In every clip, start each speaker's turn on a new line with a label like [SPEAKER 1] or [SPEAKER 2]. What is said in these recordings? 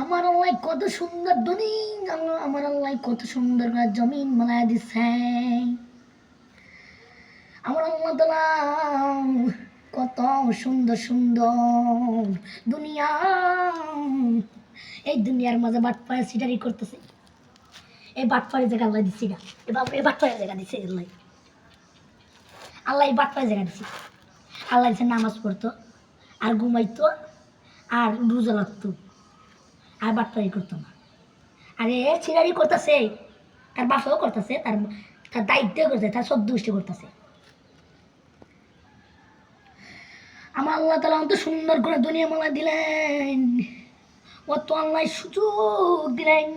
[SPEAKER 1] আমার আল্লাহ কত সুন্দর দুনিয়া আমার আল্লাহ কত সুন্দর করে জমিন বানায় দিচ্ছে আমার আল্লাহ তালা কত সুন্দর সুন্দর দুনিয়া, এই দুনিয়ার মাঝে বাটপাড়ে সিটারি করতেছে। এই বাটপাড়ে জায়গা আল্লাহ দিচ্ছি না এই বাটপাড়ে জায়গা দিচ্ছে আল্লাহ। আল্লাহ এই বাটপাড়ে জায়গা দিচ্ছে আল্লাহ দিচ্ছে নামাজ পড়তো, আর ঘুমাইতো, আর রোজা লাগতো আর বাটপাড়ি করতো না। আর, এ সিটারি করতেছে, তার বাসাও করতেছে, তার তার দায়িত্ব করতেছে তার সদ্যুষ্টি করতেছে। আমার আল্লাহ তালা অত সুন্দর করে দুনিয়া মালা দিলেন। অত আল্লাহ সুযোগ দিলেন।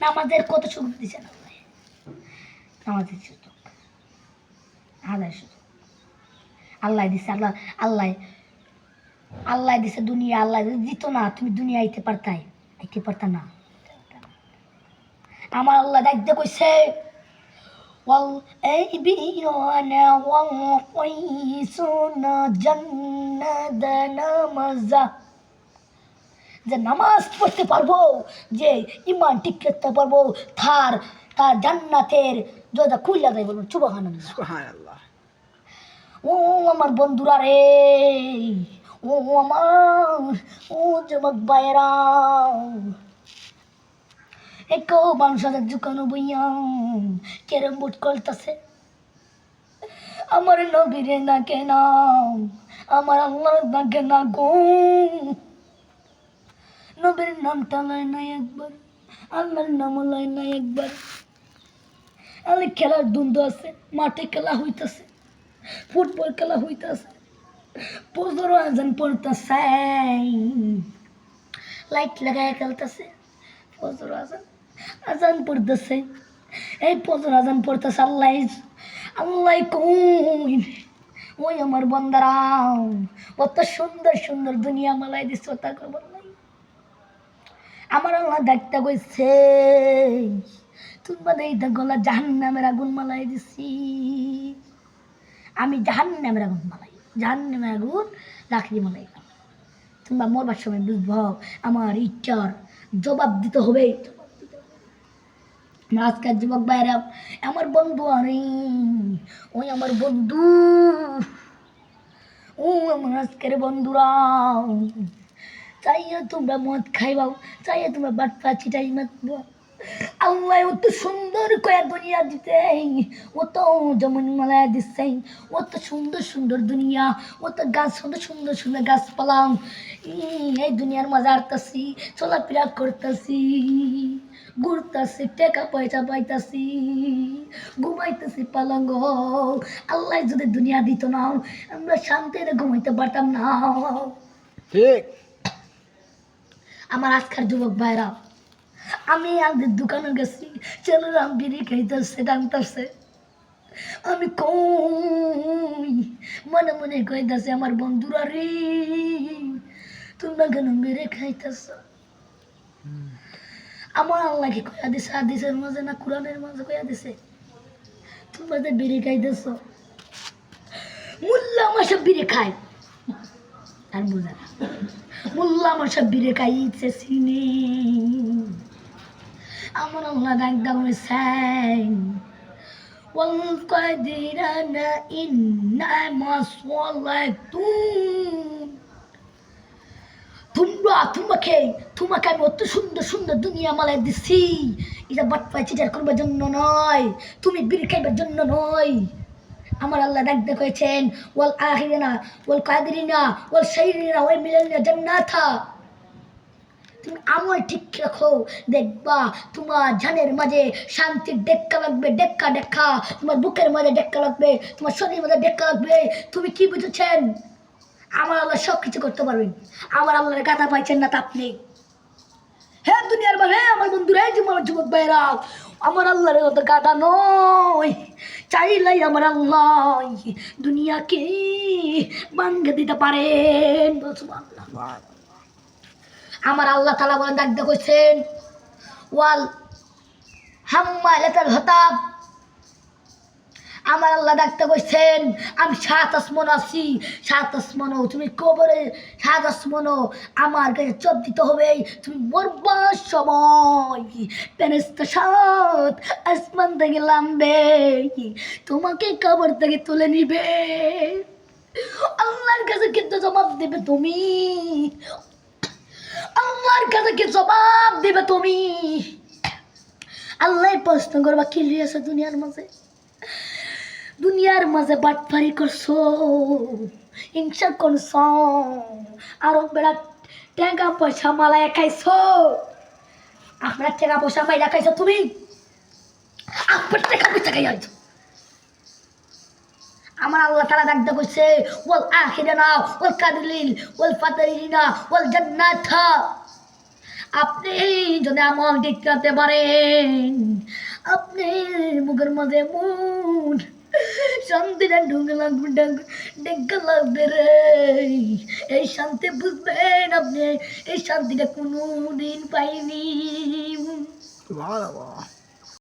[SPEAKER 1] নামাজের কত সুযোগ দিচ্ছেন আল্লাহ। নামাজের সুযোগ। আল্লাহ সুযোগ। আল্লাহ দিছে, আল্লাহ আল্লাহ আল্লাহ দিছে দুনিয়া আল্লাহ যদি দিত না তুমি দুনিয়া আইতে পারতাই আইতে পারতা না আমার আল্লাহ দেখতে কইছে والأيبيون والقيسون جنة নামাজা যে নামাজ পড়তে পারবো যে ইমান ঠিক করতে পারবো তার তার জান্নাতের দরজা খুললা দেয় বলুন চুবাহান
[SPEAKER 2] সুবহানাল্লাহ
[SPEAKER 1] ও আমার বন্ধুরা রে ও আমার, ও যুবক বাইরা এক মানুষ হাজার দোকানো বইয়া ক্যারাম বোর্ড করতেছে আমার নবীরে না কেন, আমার আল্লাহর না কেন গো। নবীর নামটা লয় না একবার, আল্লাহর নাম লয় না একবার। আলে খেলার দ্বন্দ্ব আছে, মাঠে খেলা হইতাছে, ফুটবল খেলা হইতাছে প্রচুর আজান পড়তেছে লাইট লাগায় খেলতেছে প্রচুর আজান আজান পড়তেছে এই প্রচুর আজান পড়তেছে আল্লাহ আল্লাহ কই ওই আমার বন্দারা কত সুন্দর সুন্দর দুনিয়া মালাই দিচ্ছে তা খবর নাই আমার আল্লাহ দেখতে কইছে তুমি এই গলা জাহান নামের আগুন মালাই দিছি আমি জাহান নামের আগুন মালাই জাহান নামের আগুন লাকড়ি মালাই তোমরা মরবার সময় বুঝব, আমার ইচ্ছার জবাব দিতে হবে। আজকের যুবক ভাইরা আমার বন্ধু আরে ওই আমার বন্ধু, ও আমার আজকের বন্ধুরা। চাইয়া তোমরা মদ খাইবাও, চাইয়া তোমরা বাটপা চিটাই মাতবো। আল্লাহ অত সুন্দর দুনিয়া দিতে ও তো যেমন মালায়া দিচ্ছে ও তো সুন্দর সুন্দর দুনিয়া ও তো গাছ সুন্দর সুন্দর সুন্দর গাছপালা এই দুনিয়ার মজা আরতাছি চলাফেরা করতেছি ঘুরতাছি টাকা পয়সা পাইতাছি ঘুমাইতেছি পালঙ্গ। আল্লাহ যদি দুনিয়া দিত না আমরা শান্তিতে ঘুমাইতে পারতাম না।
[SPEAKER 2] ঠিক।
[SPEAKER 1] আমার আজকার যুবক ভাইরা আমি আমাদের দোকানে গেছি ছেলেরা বিড়ি খাইতেছে টানতেছে আমি কই, মনে মনে কইতাছে, আমার বন্ধুরা রে, তোমরা কেন মেরে খাইতেছ? আমার আল্লাহকে কয়া দিছে? আদিসের মাঝে না কোরআনের মাঝে কয়া দিছে? তোমরা যে বিড়ি খাইতেছ, মুল্লা আমার সব বিড়ি খায়। আর বোঝা না। আমার সব বিরে খাইছে সিনে আমার আল্লাহ ডাকদা হয়েছেন والقادرين إنما صلاتون তোমরা তোমাকে তোমাকে আমি অত সুন্দর সুন্দর দুনিয়া মালায় দিছি এটা বাটপাই চিটার করবার জন্য নয় তুমি বিড়ি খাইবার জন্য নয় আমার আল্লাহ ডাক দেখেছেন ওয়াল আহিরিনা ওয়াল কাদিরিনা ওয়াল শাইরিনা ওয়াল মিলালিনা জান্নাথা তুমি আমল ঠিক রাখো, দেখবা তোমার জানের মাঝে শান্তির ডেক্কা লাগবে, ডেক্কা ডেক্কা। তোমার বুকের মাঝে ডেক্কা লাগবে, তোমার শরীরের মাঝে ডেক্কা লাগবে। তুমি কি বুঝেছেন? আমার আল্লাহ সব কিছু করতে পারবেন। আমার আল্লাহর গাথা পাইছেন না তা আপনি। হ্যাঁ দুনিয়ার মানে হ্যাঁ আমার বন্ধুরা এই যে আমার যুবক ভাইরা আমার আল্লাহর অত গাদা নয় চাইলাই আমার আল্লাহ দুনিয়াকে ভাঙ্গে দিতে পারেন। সুবহানাল্লাহ। আমার আল্লাহ তালা বলেন, ডাক দেখছেন ওয়াল হাম্মা এলাকার হতাব। আমার আল্লাহ ডাকতে কইছেন, আমি সাত আসমান আছি, সাত আসমানও তুমি কবরে, সাত আসমানও আমার কাছে চোখ দিতে হবে, তুমি মরবার সময় প্যানেস্তা সাত আসমান থেকে নামবে, তোমাকে কবর থেকে তুলে নিবে। আল্লাহর কাছে কিন্তু জবাব দেবে তুমি। আল্লাহর কাছে কি জবাব দেবে তুমি? আল্লাহ প্রশ্ন করবা, কি লিয়েছে দুনিয়ার মাঝে? দুনিয়ার মাঝে বাটপারি করছ, হিংসা করছ, আরও বেড়া টাকা পয়সা মালায় খাইছো। আপনার টাকা পয়সা মাইরা খাইছো তুমি? আপনার টাকা পয়সা খাই হয়তো আমার আল্লাহ তালা ডাকতে কইছে, ওয়াল আখিরানা, ওয়াল কাদিলিন ওয়াল ফাতারিনা, ওয়াল জান্নাতা। আপনি যদি আমল দেখাতে পারেন, আপনি মুখের মধ্যে মন শান্তিটা ঢুকে লাগবে ডেকে লাগবে রে। এই শান্তি বুঝবেন আপনি, এই শান্তিটা কোনো দিন পাইনি